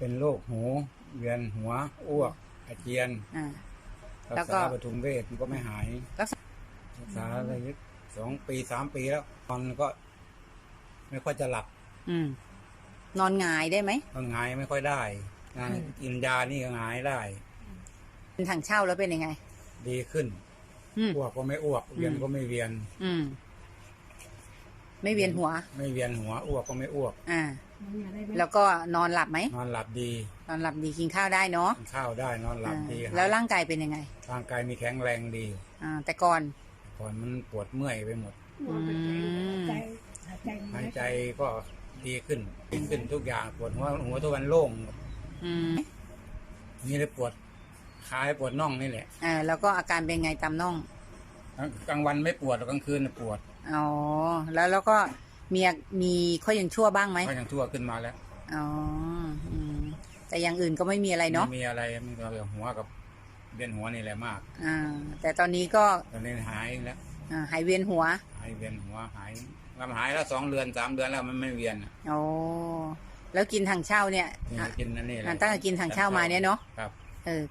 เป็นโรคหูเวียนหัวอ้วกอาเจียน อ่า รัแล้วกก็ ษาปฐุมเวชมันก็ไม่หายรักษารักษาอะไรสองปีสามปีแล้วนอนก็ ไม่ค่อยจะหลับอืม นอนหงายได้ไหมนอนหงายไม่ค่อยได้งานกินยานี่ก็หงายได้ เป็นถังเช่าแล้วเป็นยังไง ดีขึ้นอืม อ้วกก็ไม่อ้วกเวียนก็ไม่เวียน อืม ไม่เวียนหัว ไม่เวียนหัวอ้วกก็ไม่อ้วก อ่า แล้วก็นอนหลับไหม นอนหลับดี นอนหลับดีกินข้าวได้เนาะ กินข้าวได้นอนหลับดีอ่าแล้วร่างกายเป็นยังไง ร่างกายมีแข็งแรงดี อ่า แต่ก่อน ก่อนมันปวดเมื่อยไปหมดอืมหายใจก็ดีขึ้นดีขึ้นทุกอย่างปวดหัวหัวทุกวันโล่งหมดอืมมีเลยปวดขาปวดน่องนี่แหละอ่าแล้วก็อาการเป็นไงตามน่อง กลางวันไม่ปวดหรอกกลางคืนน่ะปวดอ๋อแล้วแล้วก็มีมีข้อยังชั่วบ้างไหมก็ยังทั่วขึ้นมาแล้วอ๋ออืมแต่อย่างอื่นก็ไม่มีอะไรเนาะไม่มีอะไรมันก็หัวกับเวียนหัวนี่แหละมาก อ่า แต่ตอนนี้ก็ตอนนี้หายแล้วอ่าหายเวียนหัวหายเวียนหัวหายมันหายแล้วสองเดือนสามเดือนแล้วมันไม่เวียนอะโอ้แล้วกินทางเช่าเนี่ยนี่อะกินนั่นนี่แหละตั้งแต่กินทางเช่ามาเนี่ยเนาะครับ เออ